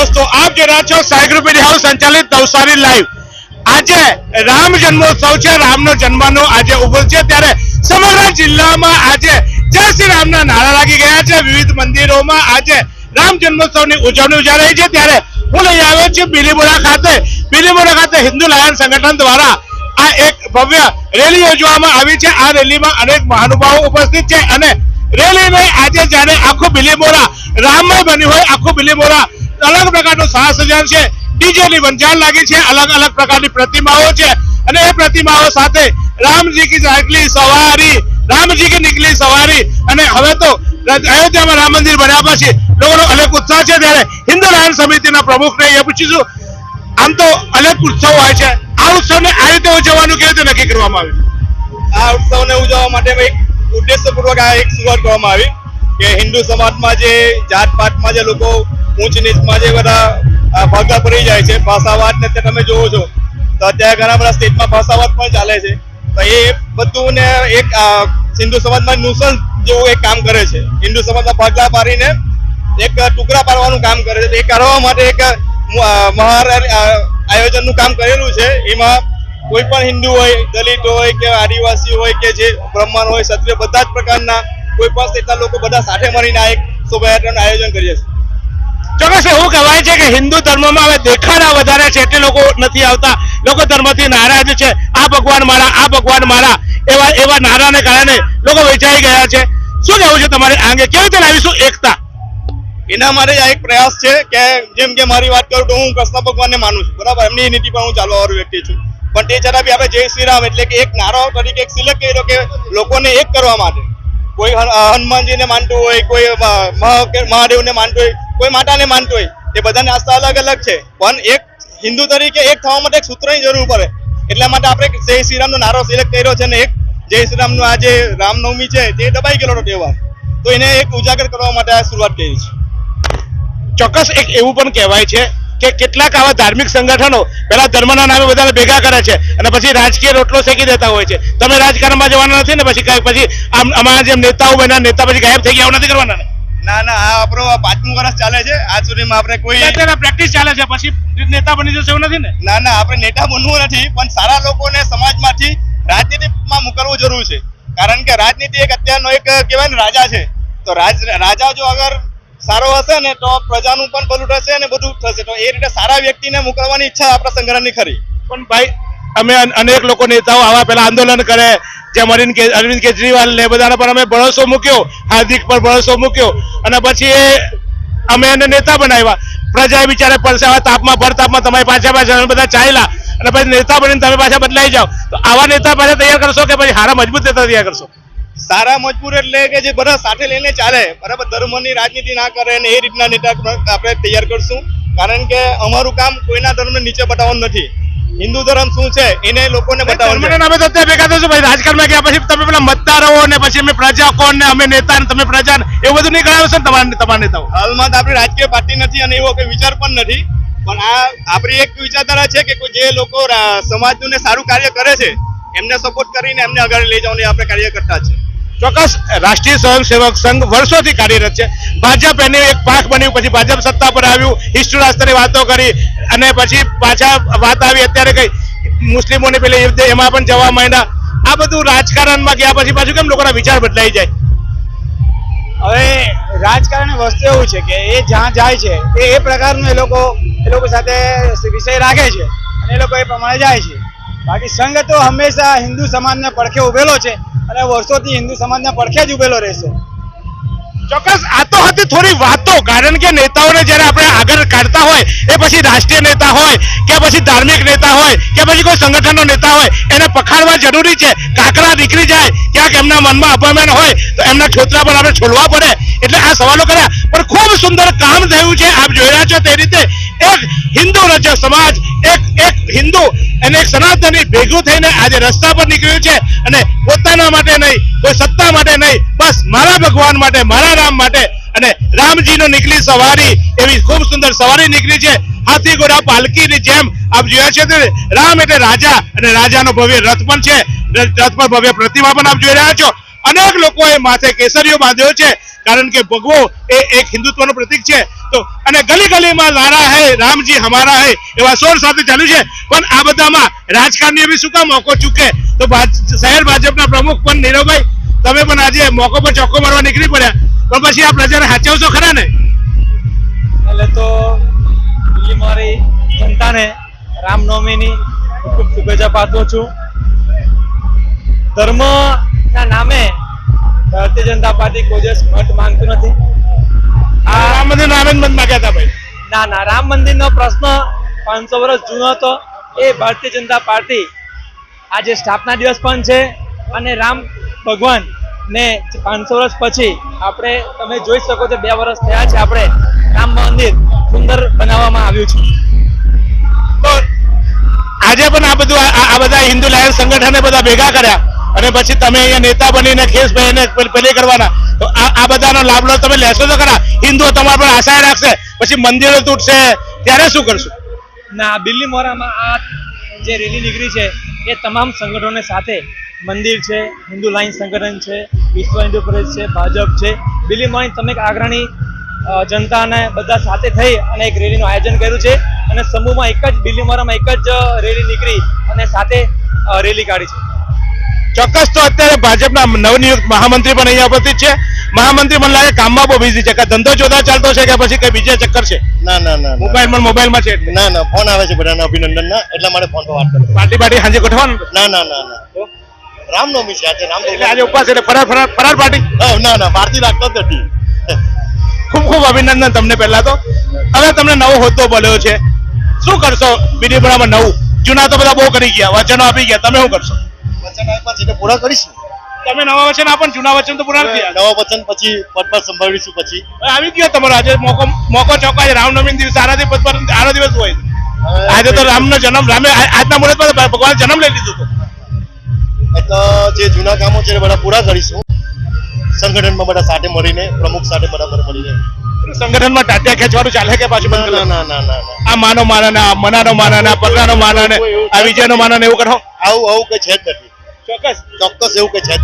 દોસ્તો, આપ જોઈ રહ્યા છો સાયગ્રુપ મીડિયા હાઉસ સંચાલિત નવસારી લાઈવ. આજે રામ જન્મોત્સવ છે, રામનો જન્મનો આજે ઊભો છે. ત્યારે સમગ્ર જિલ્લામાં આજે જય શ્રી રામના નારા લાગી ગયા છે. વિવિધ મંદિરોમાં આજે રામ જન્મોત્સવની ઉજવણી ઉજાઈ રહી છે. ત્યારે હું લઈ આવ્યો છું બિલીમોરા ખાતે. બિલીમોરા ખાતે હિન્દુ લાયન સંગઠન દ્વારા આ એક ભવ્ય રેલી યોજવામાં આવી છે. આ રેલીમાં અનેક મહાનુભાવો ઉપસ્થિત છે અને રેલીને આજે જ્યારે આખું બિલીમોરા રામમય બન્યું હોય, આખું બિલીમોરા અલગ પ્રકારનું સાહસ સજાન છે. ડીજેની વંજાર લાગી છે. અલગ અલગ પ્રકારની પ્રતિમાઓ છે. અને એ પ્રતિમાઓ સાથે રામજી નીકળી સવારી. રામજી નીકળી સવારી. અને હવે તો અયોધ્યામાં રામ મંદિર બન્યા પછી લોકોનો અલગ ઉત્સાહ છે. ત્યારે હિન્દુ લાયન સમિતિના પ્રમુખને એ પૂછીશું. આમ તો અલગ ઉત્સવ હોય છે. આ ઉત્સવને આ રીતે ઉજવવાનું કેવી રીતે નક્કી કરવામાં આવ્યું? આ ઉત્સવને ઉજવવા માટે એક ઉદ્દેશ્યપૂર્વક આ એક શરૂઆત કરવામાં આવી કે હિન્દુ સમાજમાં જે જાત પાતમાં જે લોકો ઊંચ નીચમાં જે બધા ભાગા પડી જાય છે ભાષાવાદ ને તે તમે જોવો છો, તો અત્યારે ઘણા બધા સ્ટેટમાં ભાષાવાદ પણ ચાલે છે. તો એ બધું ને એક હિન્દુ સમાજમાં નુસન જેવું એક કામ કરે છે. હિન્દુ સમાજમાં ભાગલા પાડીને એક ટુકડા પાડવાનું કામ કરે છે. એ કરવા માટે એક મહાર આયોજનનું કામ કરેલું છે. એમાં કોઈ પણ હિન્દુ હોય, દલિત હોય કે આદિવાસી હોય કે જે બ્રાહ્મણ હોય, ક્ષત્રિય, બધા જ પ્રકારના કોઈ પણ સ્ટેટના લોકો બધા સાથે મળીને આ એક શોભાયાત્રાનું આયોજન કરીએ છીએ. ચોક્કસ એવું કહેવાય છે કે હિન્દુ ધર્મમાં હવે દેખાડા વધારે છે, એટલે લોકો નથી આવતા. લોકો ધર્મથી નારાજ છે. આ ભગવાન મારા, આ ભગવાન મારા, એવા એવા નારાને કારણે લોકો વેચાઈ ગયા છે. શું કહેવું છે તમારે આંગે કેવી રીતે લાવીશું એકતા? એના માટે આ એક પ્રયાસ છે કે જેમ કે મારી વાત કરું તો હું કૃષ્ણ ભગવાનને માનું છું. બરાબર? એમની નીતિ પણ હું ચાલવાવાળું વ્યક્તિ છું. પણ તે જરા બી આપણે જય શ્રી રામ એટલે કે એક નારો તરીકે એક સિલેક્ટ કર્યો કે લોકોને એક કરવા માટે. કોઈ હનુમાનજીને માનતું હોય, કોઈ મહાદેવને માનતું હોય કોઈ માતાને માનતું હોય. એ બધાની આસ્થા અલગ અલગ છે. પણ એક હિન્દુ તરીકે એક થવા માટે એક સૂત્રની જરૂર પડે. એટલા માટે આપણે જય શ્રી રામનો નારો સિલેક્ટ કર્યો છે ને એક જય શ્રી રામનો આ જે રામનવમી છે તે દબાઈ ગયેલો તહેવાર. તો એને એક ઉજાગર કરવા માટે આ શરૂઆત કરી છે. ચોક્કસ એક એવું પણ કહેવાય છે કે કેટલાક આવા ધાર્મિક સંગઠનો પેલા ધર્મના નામે બધાને ભેગા કરે છે અને પછી રાજકીય રોટલો શેકી દેતા હોય છે. તમે રાજકારણમાં જવાના નથી ને પછી પછી આમ અમારા જેમ નેતાઓ બન્યા, નેતા પછી ગાયબ થઈ ગયા નથી કરવાના ને ના આ આપણો પાંચમું વર્ષ ચાલે છે. આજ સુધીમાં આપણે કોઈ અત્યારે પ્રેક્ટિસ ચાલે છે. પછી નેતા બની જશે એવું નથી ને? ના ના આપણે નેતા બનવું નથી પણ સારા લોકોને સમાજમાંથી રાજનીતિમાં મોકલવું જરૂર છે. કારણ કે રાજનીતિ એક અત્યારનો એક કહેવાય ને રાજા છે. તો રાજ રાજા જો અગર સારો હશે ને તો પ્રજાનું પણ ભલું થશે ને બધું થશે. તો એ રીતે સારા વ્યક્તિને મોકલવાની ઈચ્છા આપણા સંગ્રહની ખરી. પણ ભાઈ અમે અનેક લોકો નેતાઓ આવા પેલા આંદોલન કરે જેમ અરવિંદ કેજરીવાલ ને બધાને પર અમે ભરોસો મૂક્યો, હાર્દિક પર ભરોસો મૂક્યો. અને પછી અમે એને નેતા બનાવ્યા. પ્રજા બિચારે પરસેવા તાપમાં ભર તમારી પાછા પાછા બધા ચાલ્યા. અને પછી નેતા બનીને તમે પાછા બદલાઈ જાઓ. તો આવા નેતા પાછા તૈયાર કરશો કે પછી હારા મજબૂત નેતા તૈયાર કરશો? સારા મજબૂર એટલે કે જે બધા સાથે લઈને ચાલે, બરાબર? ધર્મની રાજનીતિ ના કરે ને એ રીતના નેતા આપણે તૈયાર કરશું. કારણ કે અમારું કામ કોઈના ધર્મને નીચે બતાવવાનું નથી. હિન્દુ ધર્મ શું છે એને લોકોને બતાવવાનું ધર્મના છે. નામે તો અત્યારે ભેગા થશો ભાઈ. રાજકારણમાં ગયા પછી તમે પેલા રહો ને પછી અમે પ્રજા કોણ ને અમે નેતા ને તમે પ્રજા ને એવું બધું નહીં કરાવશો ને તમારા તમારા નેતાઓ? હાલમાં તો આપણી રાજકીય પાર્ટી નથી અને એવો કોઈ વિચાર પણ નથી. પણ આ આપણી એક વિચારધારા છે કે કોઈ જે લોકો સમાજનું ને સારું કાર્ય કરે છે એમને સપોર્ટ કરીને એમને આગળ લઈ જવાની આપણે કાર્ય કરતા છે ચોક્કસ રાષ્ટ્રીય સ્વયંસેવક સંઘ વર્ષોથી કાર્યરત છે. ભાજપ એની એક પાંખ બન્યું, પછી ભાજપ સત્તા પર આવ્યું ઈષ્ટ રાષ્ટ્રની વાતો કરી, અને પછી પાછા વાત આવી અત્યારે કઈ મુસ્લિમોને પેલી યુદ્ધ એમાં પણ જવા માંડ્યા. આ બધું રાજકારણમાં ગયા પછી પાછું કેમ લોકોના વિચાર બદલાઈ જાય? હવે રાજકારણની વસ્તુ એવું છે કે એ જ્યાં જાય છે, એ એ પ્રકારનું એ લોકો એ લોકો સાથે વિષય રાખે છે, અને એ લોકો એ પ્રમાણે જાય છે. બાકી સંઘ તો હંમેશા હિન્દુ સમાજને પડખે ઉભેલો છે. અને વર્ષોથી હિન્દુ સમાજના પડખે જ ઉભેલો રહેશે. ચોક્કસ, આ તો હતી થોડી વાતો, કારણ કે નેતાઓને જ્યારે આપણે આગળ કાઢતા હોય, એ પછી રાષ્ટ્રીય નેતા હોય, કે પછી ધાર્મિક નેતા હોય, કે પછી કોઈ સંગઠનનો નેતા હોય, એને પખાડવા જરૂરી છે. કાકરા નીકળી જાય, ક્યાંક એમના મનમાં અપમાન હોય, તો એમના છોતરા પર આપણે છોડવા પડે. એટલે આ સવાલો કર્યા. પણ ખૂબ સુંદર કામ થયું છે, આપ જોઈ રહ્યા છો તે રીતે. એક હિન્દુ રચક સમાજ, એક એક હિન્દુ અને એક સનાતની ભેગું થઈને આજે રસ્તા પર નીકળ્યું છે અને પોતાના માટે નહીં, કોઈ સત્તા માટે નહીં, બસ મારા ભગવાન માટે, મારા રામ માટે અને રામજીનો નીકળી સવારી, એવી ખૂબ સુંદર સવારી નીકળી છે. હાથી ઘોડા પાલકીની જેમ આપ જોયા છે રામ એટલે રાજા અને રાજાનો ભવ્ય રથ પણ છે. રથ પર ભવ્ય પ્રતિમા પણ આપ જોઈ રહ્યા છો. અનેક લોકોએ માથે કેસરીઓ બાંધ્યો છે. કારણ કે ભગવો એ એક હિન્દુત્વનું પ્રતીક છે. તો અને ગલી ગલીમાં લારા હે, રામજી હમારા હે, એવા સોર સાથે ચાલુ છે. પણ આ બધામાં રાજકારણીએ બી શું કામ મોકો ચૂકે? તો શહેર ભાજપના પ્રમુખ પણ નીરવભાઈ, તમે પણ આજે મોકો પર ચોખ્ખો મારવા નીકળી પડ્યા. પણ પછી આ પ્રજાને સાચવશો ખરા ને? એટલે તો મારી જનતાને રામનવમીની ખૂબ શુભેચ્છા પાઠવું છું. ધર્મના નામે ભારતીય જનતા પાર્ટી કોઈ દિવસ મત માંગતું નથી. આ રામ મંદિર નામે મત માગ્યા હતા ભાઈ. ના ના રામ મંદિરનો પ્રશ્ન પાંચસો વર્ષ જૂનો હતો. એ ભારતીય જનતા પાર્ટી આજે સ્થાપના દિવસ પણ છે અને રામ ભગવાન ને પાંચસો વર્ષ પછી આપણે તમે જોઈ શકો છો બે વર્ષ થયા છે આપણે રામ મંદિર સુંદર બનાવવામાં આવ્યું છે. તો આજે પણ આ બધું આ- બધા હિન્દુ લાયન્સ સંગઠને બધા ભેગા કર્યા. અને પછી તમે અહીંયા નેતા બનીને ખેસભાઈને પેલ- પેલી કરવાના. તો આ બધાનો લાભ લો તમે લેશો તો ખરા. હિન્દુઓ તમારા પર આશા રાખશે. પછી મંદિરો તૂટશે. ત્યારે શું કરશું? ના બિલ્લી મોરામાં આ જે રેલી નીકળી છે એ તમામ સંગઠનોને સાથે મંદિર છે હિન્દુ લાઈન સંગઠન છે વિશ્વ હિન્દુ પરિષદ છે ભાજપ છે. દિલ્હી મોરાની તમે અ, જનતાને બધા સાથે થઈ અને એક રેલીનું આયોજન કર્યું છે. અને સમૂહમાં એક જ બિલ્લી મોરામાં એક જ રેલી નીકળી અને સાથે રેલી કાઢી છે. ચોક્કસ તો અત્યારે ભાજપના નવનિયુક્ત મહામંત્રી પણ અહીંયા ઉપસ્થિત છે. મહામંત્રી મને લાગે કામમાં બહુ બિઝી છે. કે ધંધો જોતા ચાલતો છે કે પછી કઈ બીજા ચક્કર છે? ના ના ના ના. મોબાઈલમાં મોબાઈલમાં છે ના ના ફોન આવે છે બધાના અભિનંદન ના એટલા માટે ફોન પર વાત કરું પાર્ટી પાર્ટી સાંજે ગોઠવાનું ના ના ના ના. રામનવમી છે આજે એટલે આજે ઉપવાસ એટલે ફરાર ફરાર ફરાર પાર્ટી? ના ના ભારતી રાખતો જ નથી. ખૂબ ખૂબ અભિનંદન તમને પહેલા તો. હવે તમને નવો હોદ્દો મળ્યો છે. શું કરશો? બીડીપુરામાં નવું. જૂના તો બધા બહુ કરી ગયા. વચનો આપી ગયા. તમે શું કરશો? વચન આપ્યા છે પૂરા કરીશું. તમે નવા વચન આપો જૂના વચન તો પૂરા નથી નવા વચન પછી પદ પર સંભાળીશું પછી. આવી ગયો તમારો. આજે મોકો મોકો ચોકા છે રામનવમી દિવસ આરાધી પદ પર આનો દિવસ હોય. આજે તો રામનો જન્મ રામે આજના મુહૂર્તમાં ભગવાન જન્મ લઈ લીધો હતો. એટલે જે જૂના કામો છે એ બધા પૂરા કરીશું. સંગઠનમાં બધા સાથે મળીને પ્રમુખ સાથે બરાબર મળીને. સંગઠનમાં ટાટિયા ખેંચવાનું ચાલે કે પાછું ના બંધ ના ના ના ના ના. આ માનો માના ના મનાનો માના ના પગલાનો માના ને આ વિજયનો માના ને એવું કરો? આવું આવું કઈ છે જ નથી. ચોક્કસ એવું કઈ છે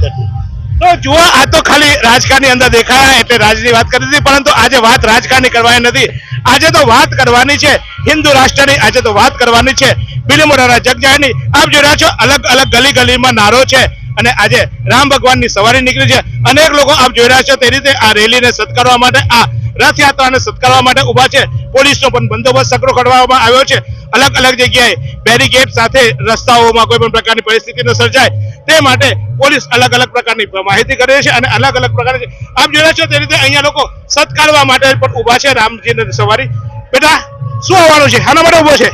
તો જુઓ, આ તો ખાલી રાજકારણની અંદર દેખાયા એટલે રાજની વાત કરી હતી પરંતુ આજે વાત રાજકારણની કરવાની નથી. આજે તો વાત કરવાની છે, હિન્દુ રાષ્ટ્રની આજે તો વાત કરવાની છે. બિલીમોરાના જગજાહેરની આપ જોઈ રહ્યા છો અલગ અલગ ગલી ગલીમાં નારો છે. અને આજે રામ ભગવાનની સવારી નીકળી છે. અનેક લોકો આપ જોઈ રહ્યા છો તે રીતે આ રેલીને સત્કારવા માટે આ રથયાત્રાને સત્કારવા માટે ઊભા છે. પોલીસનો પણ બંદોબસ્ત સકરો કરવામાં આવ્યો છે. અલગ અલગ જગ્યાએ બેરીકેડ સાથે રસ્તાઓમાં કોઈ પણ પ્રકારની પરિસ્થિતિ ન સર્જાય. તે માટે પોલીસ અલગ અલગ પ્રકારની માહિતી કરે છે અને અલગ અલગ પ્રકારની આપ જોઈ રહ્યા છો તે રીતે અહીંયા લોકો સત્કારવા માટે પણ ઊભા છે રામજીને સવારી. બેટા શું આવવાનું છે? આના માટે ઊભો છે?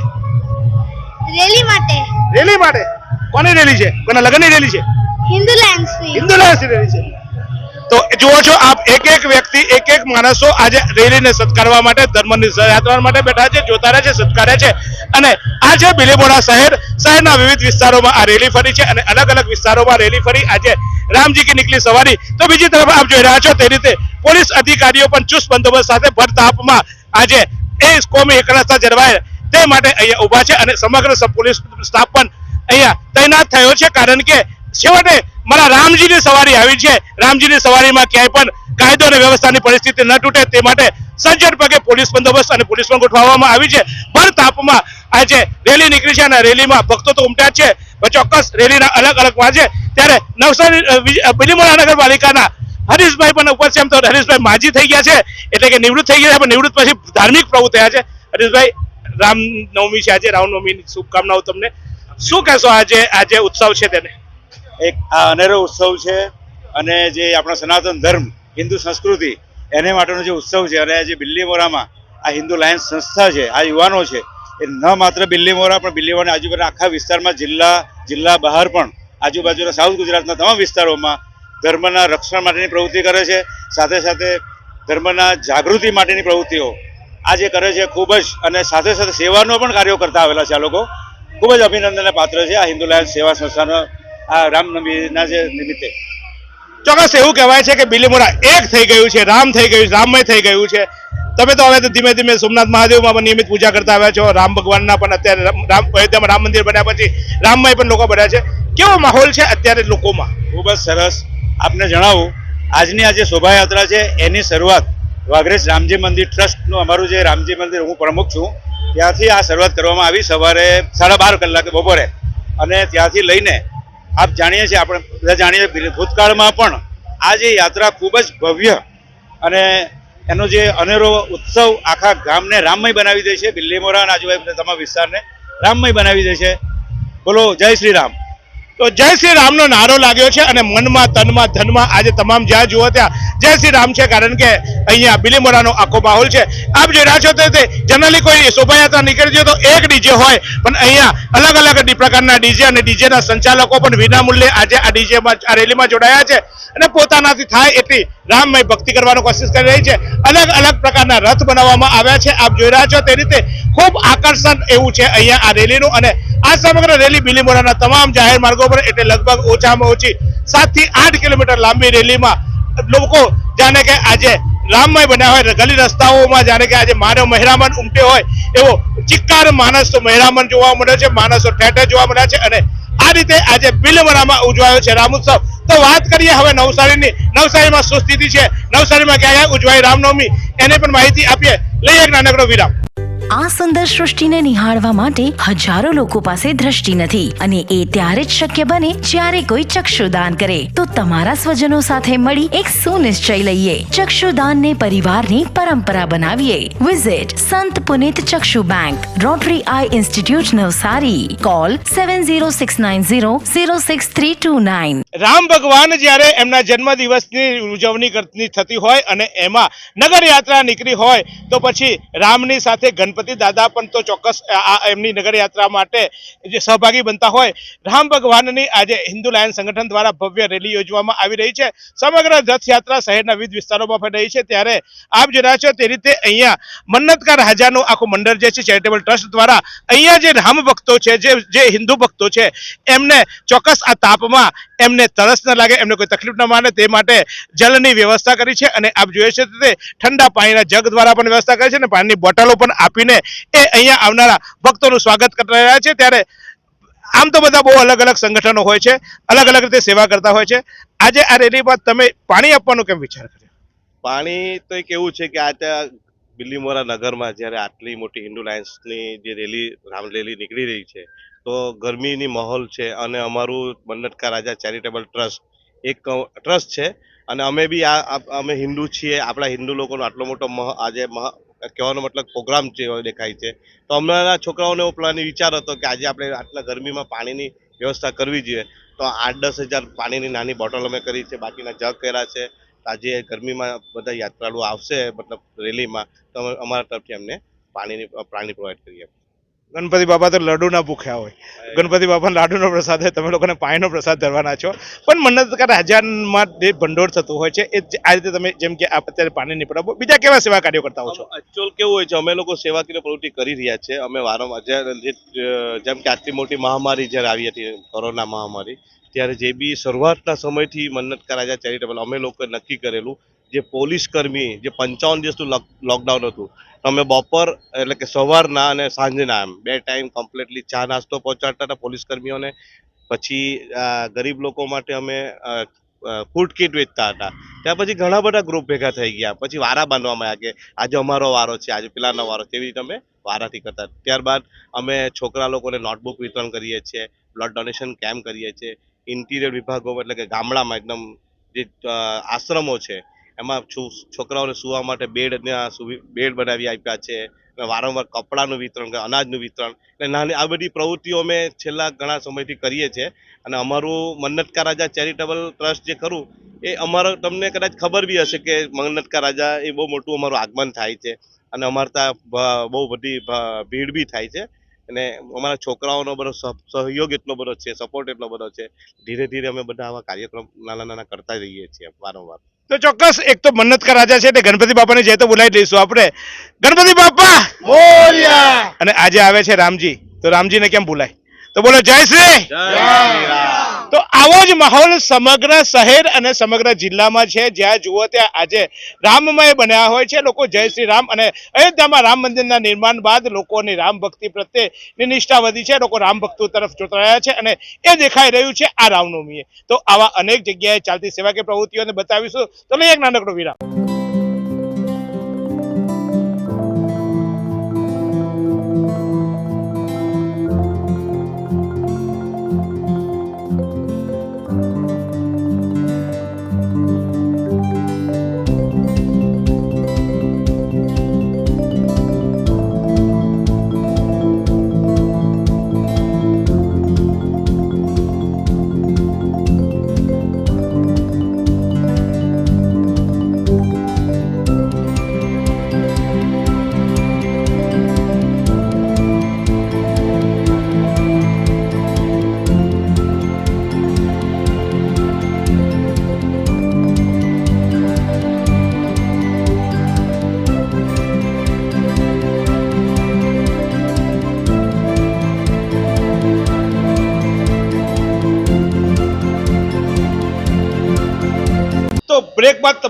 રેલી માટે. રેલી માટે? કોની રેલી છે? કોના લગ્નની રેલી છે? છે. તો જુઓ છો આપ એક એક વ્યક્તિ એક એક માણસો આજે રેલીને સત્કારવા માટે, ધર્મની યાત્રા માટે બેઠા છે, જોતા છે, સત્કારે છે. અને આજે બિલીમોરા શહેર, શહેરના વિવિધ વિસ્તારોમાં આ રેલી ફરી છે અને અલગ અલગ વિસ્તારોમાં રેલી ફરી. આજે રામજી કી નીકળી સવારી. તો બીજી તરફ આપ જોઈ રહ્યા છો તે રીતે પોલીસ અધિકારીઓ પણ ચુસ્ત બંદોબસ્ત સાથે ભરતાપમાં આજે એ કોમી એકરસતા જળવાય તે માટે અહીંયા ઊભા છે અને સમગ્ર પોલીસ સ્ટાફ પણ અહીંયા તૈનાત થયો છે. કારણ કે છેવટે મારા રામજીની સવારી આવી છે. રામજીની સવારીમાં ક્યાંય પણ કાયદો અને વ્યવસ્થાની પરિસ્થિતિ ન તૂટે તે માટે સજ્જડ પગે પોલીસ બંદોબસ્ત અને પોલીસ પણ ગોઠવવામાં આવી છે. ભર તાપમાં આજે રેલી નીકળી છે અને રેલીમાં ભક્તો તો ઉમટ્યા છે. ચોક્કસ રેલીના અલગ અલગ વાંચે ત્યારે નવસારી બિલીમોરા નગરપાલિકાના હરીશભાઈ પણ ઉપર છે. એમ તો હરીશભાઈ માજી થઈ ગયા છે, એટલે કે નિવૃત્ત થઈ ગયા છે નિવૃત્ત પછી ધાર્મિક પ્રભુ થયા છે. હરીશભાઈ, રામનવમી છે આજે, રામનવમીની શુભકામનાઓ તમને. શું કહેશો આજે આજે ઉત્સવ છે તેને? એક આ અનેરો ઉત્સવ છે અને જે આપણો સનાતન ધર્મ, હિન્દુ સંસ્કૃતિ, એને માટેનો જે ઉત્સવ છે અને જે બિલ્લીમોરામાં આ હિન્દુ લાયન્સ સંસ્થા છે, આ યુવાનો છે, એ ન માત્ર બિલ્લીમોરા પણ બિલ્લીમોરાના આજુબાજુના આખા વિસ્તારમાં જિલ્લા જિલ્લા બહાર પણ આજુબાજુના સાઉથ ગુજરાતના તમામ વિસ્તારોમાં ધર્મના રક્ષણ માટેની પ્રવૃત્તિ કરે છે, સાથે સાથે ધર્મના જાગૃતિ માટેની પ્રવૃત્તિઓ આ જે કરે છે ખૂબ જ અને સાથે સાથે સેવાનો પણ કાર્યો કરતા આવેલા છે આ લોકો. ખૂબ જ અભિનંદનને પાત્ર છે આ હિન્દુ લાયન્સ સેવા સંસ્થાનો આ રામનવમીના જે નિમિત્તે. ચોક્કસ એવું કહેવાય છે કે બિલીમોરા એક થઈ ગયું છે, રામ થઈ ગયું રામમય થઈ ગયું છે. તમે તો હવે ધીમે ધીમે સોમનાથ મહાદેવમાં પણ નિયમિત પૂજા કરતા આવ્યા છો. રામ ભગવાનના પણ અત્યારે રામ રામ- અયોધ્યામાં રામ મંદિર બન્યા પછી રામમય પણ લોકો બન્યા છે. કેવો માહોલ છે અત્યારે લોકોમાં? ખૂબ જ સરસ. આપને જણાવું, આજની આ જે શોભાયાત્રા છે, એની શરૂઆત વાઘરેજ રામજી મંદિર ટ્રસ્ટનું અમારું જે રામજી મંદિર, હું પ્રમુખ છું, ત્યાંથી આ શરૂઆત કરવામાં આવી સવારે સાડા બાર કલાકે બપોરે. અને ત્યાંથી લઈને આપ જાણીએ છીએ, આપણે બધા જાણીએ ભૂતકાળમાં પણ આ જે યાત્રા ખૂબ જ ભવ્ય અને એનો જે અનેરો ઉત્સવ આખા ગામને રામમય બનાવી દે છે. બિલ્લીમોરા અને આજુબાજુના તમામ વિસ્તારને રામમય બનાવી દે છે. બોલો, જય શ્રી રામ. તો જય શ્રી રામનો નારો લાગ્યો છે અને મનમાં, તનમાં, ધનમાં આજે તમામ જ્યાં જુઓ ત્યાં જય શ્રી રામ છે, કારણ કે અહીંયા બિલીમોરાનો આખો માહોલ છે. આપ જોઈ રહ્યા છો તે જનરલી કોઈ શોભાયાત્રા નીકળી જાય તો એક ડીજે હોય, પણ અહીંયા અલગ અલગ પ્રકારના ડીજે અને ડીજેના સંચાલકો પણ વિનામૂલ્યે આજે આ ડીજેમાં, આ રેલીમાં જોડાયા છે. અને પોતાનાથી થાય એટલી રામમય ભક્તિ કરવાનો કોશિશ કરી રહી છે. અલગ અલગ પ્રકારના રથ બનાવવામાં આવ્યા છે. આપ જોઈ રહ્યા છો તે રીતે ખૂબ આકર્ષણ એવું છે અહીંયા આ રેલીનું અને આ સમગ્ર રેલી બિલીમોરાના તમામ જાહેર માર્ગો પર એટલે લગભગ ઓછામાં ઓછી સાતથી આઠ કિલોમીટર લાંબી રેલીમાં લોકો જાણે કે આજે રામમય બન્યા હોય ગલી રસ્તાઓમાં જાણે કે આજે માનવ મહેરામણ ઉમટ્યો હોય એવો ચિક્કાર માણસ તો મહેરામણ જોવા મળ્યો છે, માણસો ઠેર જોવા મળ્યા છે અને આ રીતે આજે બિલવરામાં ઉજવાયો છે રામોત્સવ. તો વાત કરીએ હવે નવસારીની. નવસારીમાં શું સ્થિતિ છે? નવસારીમાં ક્યાં ક્યાં ઉજવાય રામનવમી? એને પણ માહિતી આપીએ. લઈએ એક નાનકડો વિરામ. આ સુંદર સૃષ્ટિને નિહાળવા માટે હજારો લોકો પાસે દ્રષ્ટિ નથી અને એ ત્યારે જ શક્ય બને જ્યારે કોઈ ચક્ષુદાન કરે. તો તમારા સ્વજનો સાથે મળી એક સુનિશ્ચય લઈએ. ચક્ષુદાનને પરિવારની પરંપરા બનાવીએ. વિઝિટ સંત પુનિત ચક્ષુ bank Rotary eye institute Navsari. Call seven zero six nine zero zero six three two nine Ram ભગવાન જ્યારે એમના જન્મ દિવસની ઉજવણી થતી હોય અને એમાં નગર યાત્રા નીકળી હોય, તો પછી રામની સાથે ગણપતિ દાદા પણ તો ચોક્કસ આ- એમની નગરયાત્રા માટે જે સહભાગી બનતા હોય, રામ ભગવાનની આજે હિન્દુ લાયન સંગઠન દ્વારા ભવ્ય રેલી યોજવામાં આવી રહી છે. સમગ્ર રથયાત્રા શહેરના વિવિધ વિસ્તારોમાં ફરી રહી છે. ત્યારે આપ રહ્યા છો તે રીતે અહીંયા મન્નતકાર રાજાનું આખું મંડળ જે છે, ચેરિટેબલ ટ્રસ્ટ દ્વારા અહીંયા જે રામ ભક્તો છે, જે જે હિન્દુ ભક્તો છે, એમને ચોક્કસ આ તાપમાં એમને તરસ ન લાગે, એમને કોઈ તકલીફ ન માને, તે માટે જલની વ્યવસ્થા કરી છે. અને આપ જોઈએ છે તે ઠંડા પાણીના જગ દ્વારા પણ વ્યવસ્થા કરી છે અને પાણીની બોટલો પણ આપીને એ અહીંયા આવનારા ભક્તોનું સ્વાગત કરી રહ્યા છે. ત્યારે આમ તો બધા બહુ અલગ અલગ સંગઠનો હોય છે, અલગ અલગ રીતે સેવા કરતા હોય છે. આજે આ રેલીમાં તમે પાણી આપવાનો કેમ વિચાર કર્યો? પાણી તો એક એવું છે કે આ બિલીમોરા નગરમાં જ્યારે આટલી મોટી હિન્દુ લાયન્સની જે રેલી રામરેલી નીકળી રહી છે, તો ગરમીની માહોલ છે અને અમારું મન્નતકા રાજા ચેરિટેબલ ટ્રસ્ટ એક ટ્રસ્ટ છે. અને અમે બી આ અમે હિન્દુ છીએ, આપણા હિન્દુ લોકોનો આટલો મોટો આજે કહેવાનો મતલબ પ્રોગ્રામ છે દેખાય છે. તો અમારા છોકરાઓને એવો પ્લાન વિચાર હતો કે આજે આપણે આટલા ગરમીમાં પાણીની વ્યવસ્થા કરવી જોઈએ. તો આઠ દસ હજાર પાણીની નાની બોટલ અમે કરી છે, બાકીના જગ કર્યા છે. આજે ગરમીમાં બધા યાત્રાળુઓ આવશે, મતલબ રેલીમાં. તો અમારા તરફથી અમને પાણીની પાણી પ્રોવાઈડ કરીએ. ગણપતિ બાપા તો લડુના ભૂખ્યા હોય. ગણપતિ બાપા લાડુનો પ્રસાદ હોય તમે લોકોને પાણીનો પ્રસાદ ધરવાના છો. પણ મન્નતકાર રાજામાં જે ભંડોળ થતું હોય છે એ આ રીતે તમે જેમ કે આપ અત્યારે નહીં પડાવો બીજા કેવા સેવા કાર્યો કરતા હો છો? એકચ્યુઅલ કેવું હોય છે? અમે લોકો સેવાકીય પ્રવૃત્તિ કરી રહ્યા છે. અમે વારંવાર જેમ કે આટલી મોટી મહામારી જ્યારે આવી હતી કોરોના મહામારી ત્યારે જે બી શરૂઆતના સમયથી મન્નતકા રાજા ચેરિટેબલ અમે લોકોએ નક્કી કરેલું, જે પોલીસ કર્મી, જે પંચાવન દિવસનું લોકડાઉન હતું, અમે બપોર એટલે કે સવારના અને સાંજના એમ, બે ટાઈમ કમ્પ્લીટલી ચા નાસ્તો પહોંચાડતા હતા પોલીસ કર્મીઓને. પછી ગરીબ લોકો માટે અમે ફૂડ કિટ વેચતા હતા. ત્યાર પછી ઘણા બધા ગ્રુપ ભેગા થઈ ગયા. પછી વારા બાંધવામાં આવ્યા કે આજે અમારો વારો છે, આજે પેલાનો વારો છે, એવી રીતે અમે વારાથી કરતા ત્યારબાદ અમે છોકરા લોકોને નોટબુક વિતરણ કરીએ છીએ બ્લડ ડોનેશન કેમ્પ કરીએ છીએ. ઇન્ટિરિયર વિભાગો એટલે કે ગામડામાં એકદમ જે આશ્રમો છે, એમાં છોકરાઓને સુવા માટે બેડ બેડ બનાવી આપ્યા છે વારંવાર કપડાનું વિતરણ અનાજનું વિતરણ એટલે નાની, આ બધી પ્રવૃત્તિઓ અમે છેલ્લા ઘણા સમયથી કરીએ છીએ, અને અમારું મન્નતકા રાજા ચેરિટેબલ ટ્રસ્ટ જે ખરું, એ અમારો, તમને કદાચ ખબર બી હશે કે મન્નતકા રાજા એ બહુ મોટું અમારું આગમન થાય છે, અને અમારે ત્યાં બહુ બધી ભીડ બી થાય છે અને અમારા છોકરાઓનો બધો સહયોગ એટલો બધો છે સપોર્ટ એટલો બધો છે ધીરે ધીરે અમે બધા આવા કાર્યક્રમ નાના નાના કરતા રહીએ છીએ વારંવાર. તો ચોક્કસ એક તો મન્નતકાર રાજા છે એટલે ગણપતિ બાપાને જે તો બોલાવી દઈશું આપણે. ગણપતિ બાપા! અને આજે આવે છે રામજી. તો રામજીને કેમ બોલાય? તો બોલો જય શ્રી! તો આવો જ માહોલ સમગ્ર શહેર અને સમગ્ર જિલ્લામાં છે. જ્યાં જુઓ ત્યાં આજે રામમય બન્યા હોય છે. લોકો જય શ્રી રામ અને અયોધ્યામાં રામ મંદિરના નિર્માણ બાદ લોકોની રામ ભક્તિ પ્રત્યેની નિષ્ઠા વધી છે. લોકો રામ ભક્તો તરફ જોતા રહ્યા છે અને એ દેખાઈ રહ્યું છે આ રામનવમીએ તો આવા અનેક જગ્યાએ ચાલતી સેવાકીય પ્રવૃત્તિઓને બતાવીશું. તો લઈએ એક નાનકડો વિરામ.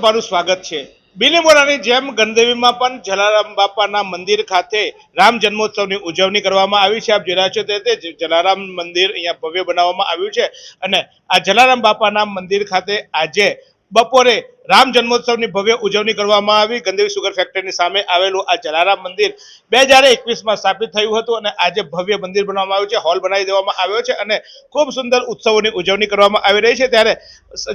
તમારું સ્વાગત છે. બિલીમોરાની જેમ ગણદેવીમાં પણ જલારામ બાપાના મંદિર ખાતે રામ જન્મોત્સવની ઉજવણી કરવામાં આવી છે. આપ જોઈ રહ્યા છો તે જલારામ મંદિર અહીંયા ભવ્ય બનાવવામાં આવ્યું છે. અને આ જલારામ બાપાના મંદિર ખાતે આજે બપોરે રામ જન્મોત્સવની ભવ્ય ઉજવણી કરવામાં આવી. ગંદેવી સુગર ફેક્ટરીની સામે આવેલું આ જલારામ મંદિર બે હજાર એકવીસમાં સ્થાપિત થયું હતું અને આજે ભવ્ય મંદિર બનાવવામાં આવ્યું છે. હોલ બનાવી દેવામાં આવ્યો છે અને ખૂબ સુંદર ઉત્સવોની ઉજવણી કરવામાં આવી રહી છે. ત્યારે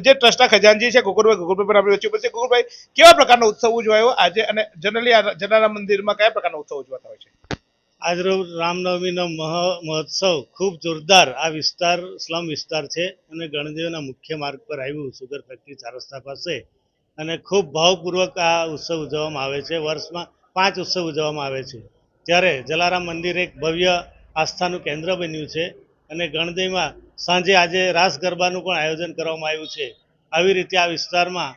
જે ટ્રસ્ટના ખજાનજી છે ગુગુરભાઈ ગુગુરભાઈ પણ આપણી વચ્ચે છે. ગુગુરભાઈ કેવા પ્રકારનો ઉત્સવ ઉજવાયો આજે અને જનરલી આ જલારામ મંદિરમાં કયા પ્રકારનો ઉત્સવ ઉજવાતા હોય છે? આજરોજ રામનવમીનો મહો- મહોત્સવ ખૂબ જોરદાર આ વિસ્તાર, સ્લમ વિસ્તાર છે અને ગણદેવના મુખ્ય માર્ગ પર આવ્યું સુગર ફેક્ટરી ચાર રસ્તા પાસે. અને ખૂબ ભાવપૂર્વક આ ઉત્સવ ઉજવવામાં આવે છે. વર્ષમાં પાંચ ઉત્સવ ઉજવવામાં આવે છે. ત્યારે જલારામ મંદિર એક ભવ્ય આસ્થાનું કેન્દ્ર બન્યું છે અને ગણદેવીમાં સાંજે આજે રાસ ગરબાનું પણ આયોજન કરવામાં આવ્યું છે. આવી રીતે આ વિસ્તારમાં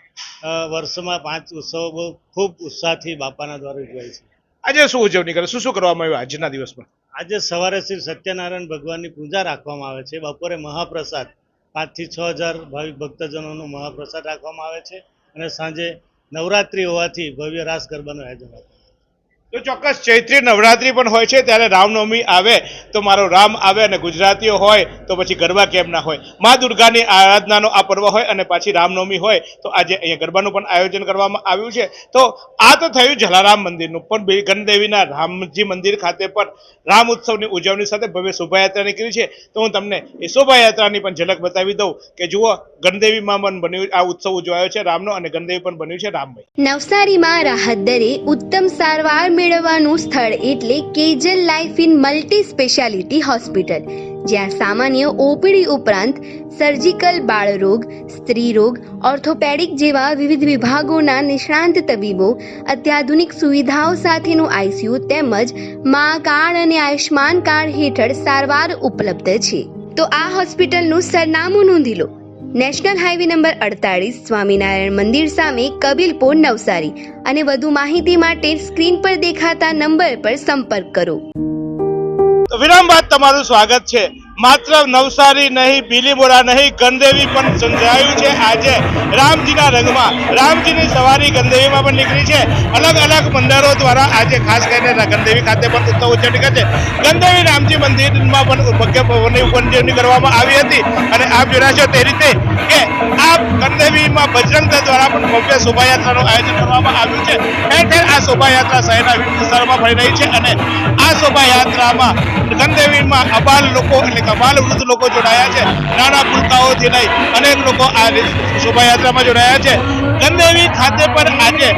વર્ષમાં પાંચ ઉત્સવો બહુ ખૂબ ઉત્સાહથી બાપાના દ્વારા ઉજવાય છે. આજે શું ઉજવણી કરે? શું શું કરવામાં આવ્યું આજના દિવસમાં? આજે સવારે શ્રી સત્યનારાયણ ભગવાનની પૂજા રાખવામાં આવે છે. બપોરે મહાપ્રસાદ પાંચથી છ હજાર ભાવિક ભક્તજનોનો મહાપ્રસાદ રાખવામાં આવે છે. અને સાંજે નવરાત્રિ હોવાથી ભવ્ય રાસ ગરબાનું આયોજન રાખવામાં તો ચોક્કસ ચૈત્રી નવરાત્રી પણ હોય છે, ત્યારે રામનવમી આવે તો મારો રામ આવે અને ગુજરાતીઓ હોય તો પછી ગરબા કેમ ના હોય. મા દુર્ગાની આરાધનાનો આ પર્વ હોય અને પાછી રામનવમી હોય તો આજે અહીંયા ગરબાનું પણ આયોજન કરવામાં આવ્યું છે. તો આ તો થયું જલારામ મંદિરનું, પણ ગણદેવીના રામજી મંદિર ખાતે પણ રામ ઉત્સવની ઉજવણી સાથે ભવ્ય શોભાયાત્રા નીકળી છે. તો હું તમને એ શોભાયાત્રાની પણ ઝલક બતાવી દઉં કે જુઓ ગણદેવીમાં પણ બન્યું, આ ઉત્સવ ઉજવાયો છે રામનો અને ગણદેવી પણ બન્યું છે રામમય. નવસારીમાં રાહત દરે ઉત્તમ સારવાર મેળવવાનું સ્થળ એટલે Kejal life in multi speciality hospital, જ્યાં સામાન્ય ઓપીડી ઉપરાંત સર્જિકલ બાળરોગ, સ્ત્રીરોગ, ઓર્થોપેડિક જેવા વિવિધ વિભાગોના નિષ્ણાંત તબીબો, અત્યાધુનિક સુવિધાઓ સાથેનું આઈસીયુ તેમજ મા કાર્ડ અને આયુષ્માન કાર્ડ હેઠળ સારવાર ઉપલબ્ધ છે. તો આ હોસ્પિટલનું સરનામું નોંધી લો. નેશનલ હાઈવે નંબર અડતાળીસ સ્વામિનારાયણ મંદિર સામે કબીલપુર નવસારી અને વધુ માહિતી માટે સ્ક્રીન પર દેખાતા નંબર પર સંપર્ક કરો. વિરામ બાદ તમારું સ્વાગત છે. માત્ર નવસારી નહીં બીલીમોરા નહીં ગણદેવી પણ સંજાયું છે. આજે રામજીના રંગમાં, રામજીની સવારી ગણદેવીમાં પણ નીકળી છે. અલગ અલગ મંદિરો દ્વારા આજે ખાસ કરીને ગણદેવી ખાતે પણ ઉત્સવ ઉજવણી કરે છે. ગંદેવી રામજી મંદિરમાં પણ ભગ્ય ભવનની ઉજવણી કરવામાં આવી હતી. અને આપ જોડાશો તે રીતે કે આ ગણદેવીમાં બજરંગ દ્વારા પણ ભવ્ય શોભાયાત્રાનું આયોજન કરવામાં આવ્યું છે. ઠેર આ શોભાયાત્રા શહેરના વિવિધ વિસ્તારોમાં ફરી રહી છે. અને આ શોભાયાત્રામાં ગણદેવીમાં અબાલ લોકો એટલે કે વૃદ્ધ લોકો જોડાયા છે. નાના પુલકાઓથી લઈ અનેક લોકો આ શોભાયાત્રામાં જોડાયા છે. ગંદેવી ખાતે પર આજે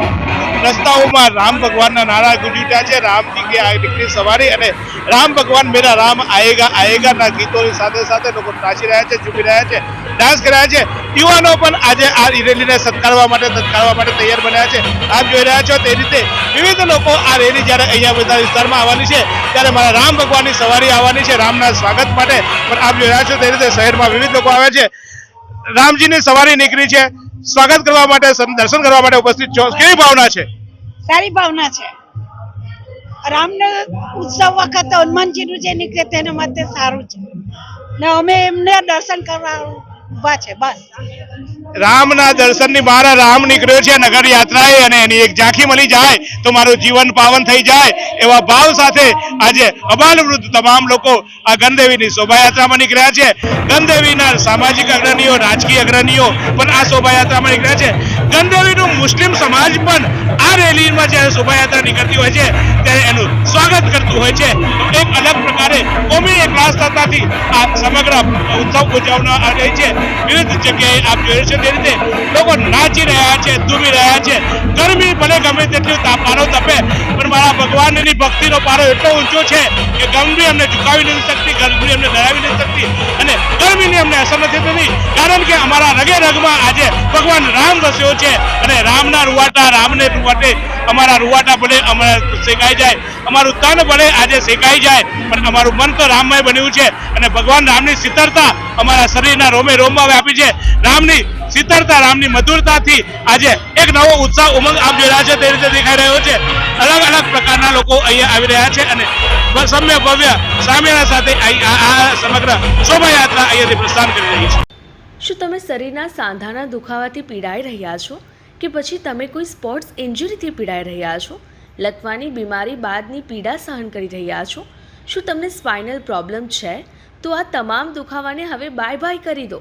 રસ્તાઓમાં રામ ભગવાનના નારા ગુંજી છે. રામજી કે આ નીકળી સવારી અને રામ ભગવાન મેરા રામ આયેગા, આયેગાના ગીતોની સાથે સાથે લોકો નાચી રહ્યા છે, ઝૂમી રહ્યા છે. ડાન્સ કર્યા છે. યુવાનો પણ આજે આ રેલીને સત્કારવા માટે સત્કારવા માટે તૈયાર બન્યા છે. આપ જોઈ રહ્યા છો તે રીતે વિવિધ લોકો આ રેલી જ્યારે અહીંયા બધા વિસ્તારમાં આવવાની છે, ત્યારે મારા રામ ભગવાનની સવારી આવવાની છે, રામના સ્વાગત માટે. પણ આપ જોઈ રહ્યા છો તે રીતે શહેરમાં વિવિધ લોકો આવે છે. રામજીની સવારી નીકળી છે. સ્વાગત કરવા માટે દર્શન કરવા માટે ઉપસ્થિત છો. કેવી ભાવના છે? સારી ભાવના છે. રામનો ઉત્સવ વખતે હનુમાનજીનું જે નીકળે તેના માટે સારું છે. ને અમે એમને દર્શન કરવા ઊભા છે બસ. રામના દર્શનની બહાર રામ નીકળ્યો છે નગર યાત્રાએ અને એની એક ઝાંખી મળી જાય તો મારું જીવન પાવન થઈ જાય એવા ભાવ સાથે આજે અબાલ વૃદ્ધ તમામ લોકો આ ગણદેવીની શોભાયાત્રામાં નીકળ્યા છે. ગણદેવીના સામાજિક અગ્રણીઓ, રાજકીય અગ્રણીઓ પણ આ શોભાયાત્રામાં નીકળ્યા છે. ગણદેવીનું મુસ્લિમ સમાજ પણ આ રેલીમાં જ્યારે શોભાયાત્રા નીકળતી હોય છે, ત્યારે એનું સ્વાગત કરતું હોય છે. એક અલગ પ્રકારે કોમી એકલાસતાથી આ સમગ્ર ઉત્સવ ઉજવવા આ રહી છે. વિવિધ જગ્યાએ આપ જોઈ છે તે રીતે લોકો નાચી રહ્યા છે, ધૂમી રહ્યા છે. ગરમી ભલે ગમે તેટલું પારો તપે, પણ મારા ભગવાનની ભક્તિનો પારો એટલો ઊંચો છે કે ગરમી અમને ઝુકાવી નથી શકતી ગરમી અમને ડરાવી નથી શકતી અને ગરમીની અમને અસર નથી થતી. કારણ કે અમારા રગે રગમાં આજે ભગવાન રામ વસ્યો છે અને રામના રૂવાટા, રામને રૂવાટે અમારા રૂવાટા ભલે અમારા શેકાઈ જાય, અમારું તન ભલે આજે શેકાઈ જાય, પણ અમારું મન તો રામમય બન્યું છે અને ભગવાન રામની શીતળતા અમારા શરીરના રોમે રોમમાં વ્યાપી છે. રામની શીતળતા રામની મધુરતાથી આજે એક નવો ઉત્સાહ ઉમંગ આપ જોઈ રહ્યા છે, તે રીતે દેખાઈ રહ્યો છે. અલગ અલગ પ્રકારના લોકો અહીંયા આવી રહ્યા છે અને સમ્ય ભવ્ય સામેના સાથે સમગ્ર શોભાયાત્રા અહીંયાથી પ્રસ્થાન કરી રહી છે. શું તમે શરીરના સાંધાના દુખાવાથી પીડાઈ રહ્યા છો? કે પછી તમે કોઈ સ્પોર્ટ્સ ઇન્જરીથી પીડાઈ રહ્યા છો? લકવાની બીમારી બાદની પીડા સહન કરી રહ્યા છો? શું તમને સ્પાઇનલ પ્રોબ્લેમ છે? તો આ તમામ દુખાવાને હવે બાય બાય કરી દો.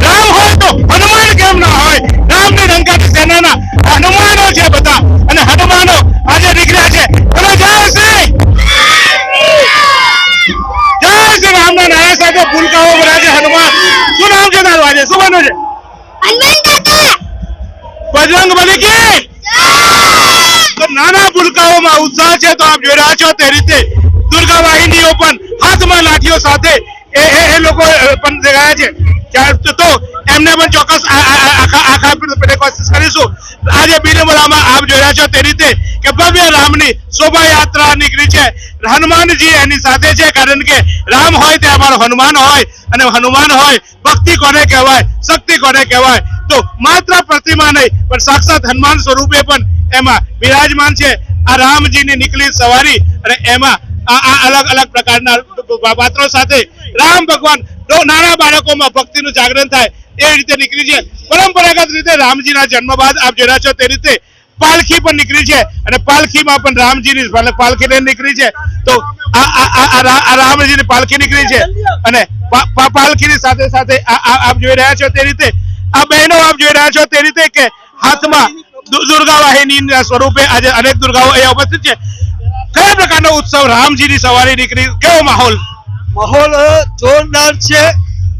રામ હોય તો હનુમાન કેમ ના હોય? રામની રંગાની સેનાના હનુમાનો છે બધા. અને હનુમાનો આજે નીકળ્યા છે. તમે જય શ્રી જય શ્રી રામના નારા સાથે ભૂલકાઓ બોલ્યા હનુમાન શું નામ છે તારું આજે? શું બન્યું છે? બજરંગ બલી કે? નાના ભૂલકાઓમાં ઉત્સાહ છે તો આપ જોઈ રહ્યા છો તે રીતે દુર્ગા વાહિનીઓ પણ હાથમાં લાઠીઓ સાથે લોકો પણ દેખાયા છે. તો- એમને પણ ચોક્કસ આખા કોશિશ કરીશું. આજે બિલીમોરામાં આપ જોઈ રહ્યા છો તે રીતે કે ભવ્ય રામની શોભાયાત્રા નીકળી છે. હનુમાનજી એની સાથે છે, કારણ કે રામ હોય તે અમારો હનુમાન હોય અને હનુમાન હોય, ભક્તિ કોને કહેવાય, શક્તિ કોને કહેવાય? તો માત્ર પ્રતિમા નહીં, પણ સાક્ષાત હનુમાન સ્વરૂપે પણ એમાં બિરાજમાન છે. આ રામજીની નીકળી સવારી અને એમાં અલગ અલગ પ્રકારના પાત્રો સાથે રામ ભગવાન નાના બાળકોમાં ભક્તિનું જાગરણ થાય એ રીતે નીકળી છે. પરંપરાગત રીતે રામજીના જન્મ બાદ આપ જોઈ છો તે રીતે પાલખી પણ નીકળી છે અને પાલખીમાં પણ રામજીની પાલખી લઈને નીકળી છે. તો આ રામજીની પાલખી નીકળી છે અને પાલખીની સાથે સાથે આપ જોઈ રહ્યા છો તે રીતે આ બહેનો આપ જોઈ રહ્યા છો તે રીતે કે હાથમાં દુર્ગા વાહિની સ્વરૂપે આજે અનેક દુર્ગાઓ અહીંયા ઉપસ્થિત છે. કયા પ્રકારનો ઉત્સવ રામજીની સવારી નીકળી? કેવો માહોલ? માહોલ જોરદાર છે.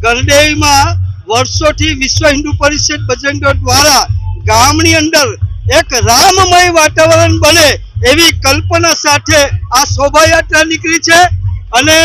ગરદેવીમાં વર્ષોથી વિશ્વ હિન્દુ પરિષદ બજરંગ દ્વારા ગામની અંદર એક રામમય વાતાવરણ બને એવી કલ્પના સાથે આ શોભાયાત્રા નીકળી છે. અને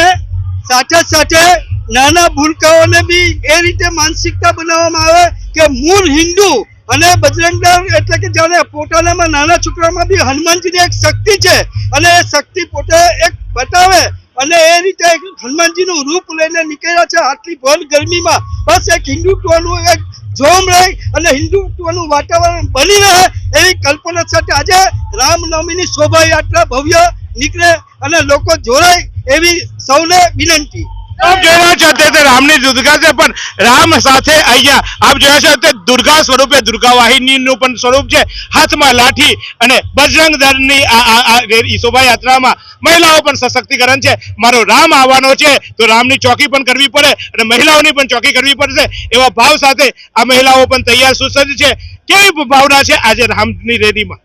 સાથે સાથે નાના ભૂલકાઓને બી એ રીતે માનસિકતા બનાવવામાં આવે કે મૂળ હિન્દુ અને બજરંગ દળ એટલે કે જાણે પોતાનામાં નાના છોકરામાં બી હનુમાનજીની એક શક્તિ છે અને એ શક્તિ પોતે એક બતાવે અને એ રીતે હનુમાનજીનું રૂપ લઈને નીકળ્યા છે આટલી ભર ગરમીમાં. બસ એક હિન્દુત્વનું એક જોમ રહે અને હિન્દુત્વનું વાતાવરણ બની રહે એવી કલ્પના સાથે આજે રામનવમીની શોભાયાત્રા ભવ્ય નીકળે અને લોકો જોડાય એવી સૌને વિનંતી. આપ જોઈ છો તે રામની દુર્ગા છે, પણ રામ સાથે અહીંયા આપ જોયા છો તે દુર્ગા સ્વરૂપે દુર્ગા વાહિનીનું પણ સ્વરૂપ છે. હાથમાં લાઠી અને બજરંગ દળની શોભાયાત્રામાં મહિલાઓ પણ સશક્તિકરણ છે. મારો રામ આવવાનો છે, તો રામની ચોકી પણ કરવી પડે અને મહિલાઓની પણ ચોકી કરવી પડશે. એવા ભાવ સાથે આ મહિલાઓ પણ તૈયાર સુસજ્જ છે. કેવી ભાવના છે આજે રામની રેલીમાં?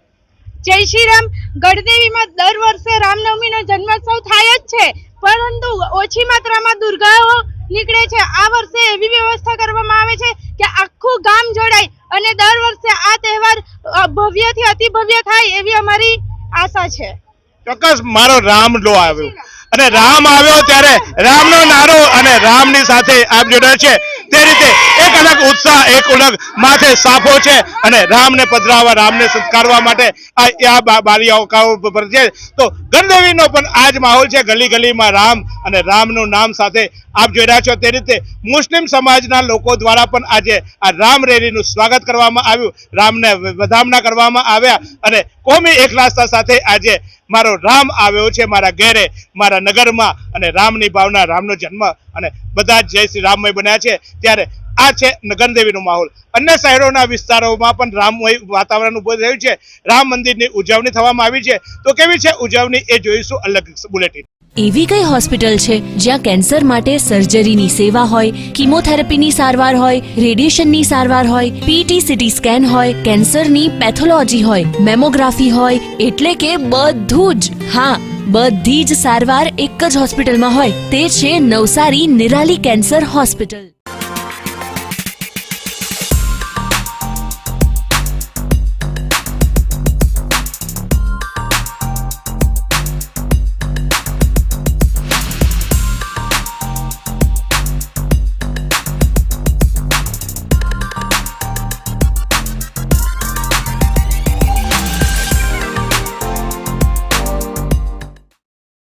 જય શ્રી રામ. ગઢદેવીમાં દર વર્ષે રામનવમીનો જન્મોત્સવ થાય જ છે. પરંતુ ઓછી માત્રામાં દુર્ગાઓ નીકળે છે. આ વર્ષે એવી વ્યવસ્થા કરવામાં આવે છે કે આખું ગામ જોડાય અને દર વર્ષે આ તહેવાર ભવ્યથી અતિ ભવ્ય થાય એવી અમારી આશા છે. ચોક્કસ મારો રામ લો આવ્યો. અને રામ આવ્યો ત્યારે રામનો નારો અને રામની સાથે આપ જોડાય છે. તે રીતે એક અલગ ઉત્સાહ, એક અલગ માથે સાફો છે અને રામને પધરાવવા, રામને સત્કારવા માટે આ બારીયાઓ પર છે. તો ગણદેવીનો પણ આ જ માહોલ છે ગલી ગલીમાં રામ અને રામનું નામ સાથે આપ જોઈ રહ્યા છો. તે રીતે મુસ્લિમ સમાજના લોકો દ્વારા પણ આજે આ રામ રેલીનું સ્વાગત કરવામાં આવ્યું. રામને વધામણા કરવામાં આવ્યા અને કોમી એકલાસતા સાથે આજે મારો રામ આવ્યો છે મારા ઘેરે, મારા નગરમાં અને રામની ભાવના, રામનો જન્મ અને બધા જ જય શ્રી રામમય બન્યા છે. ત્યારે આ છે ગણદેવીનો માહોલ. અન્ય શહેરોના વિસ્તારોમાં પણ રામમય વાતાવરણ ઉભું થયું છે. રામ મંદિરની ઉજવણી થવામાં આવી છે. તો કેવી છે ઉજવણી એ જોઈશું અલગ બુલેટિન. એવી કઈ હોસ્પિટલ છે જ્યાં કેન્સર માટે સર્જરીની સેવા હોય, કિમોથેરાપીની સારવાર હોય, રેડિયેશનની સારવાર હોય પીટી સીટી સ્કેન હોય, કેન્સરની પેથોલોજી હોય, મેમોગ્રાફી હોય, એટલે કે બધું જ. હા, બધી જ સારવાર એક જ હોસ્પિટલમાં હોય. તે છે નવસારી નિરાલી કેન્સર હોસ્પિટલ.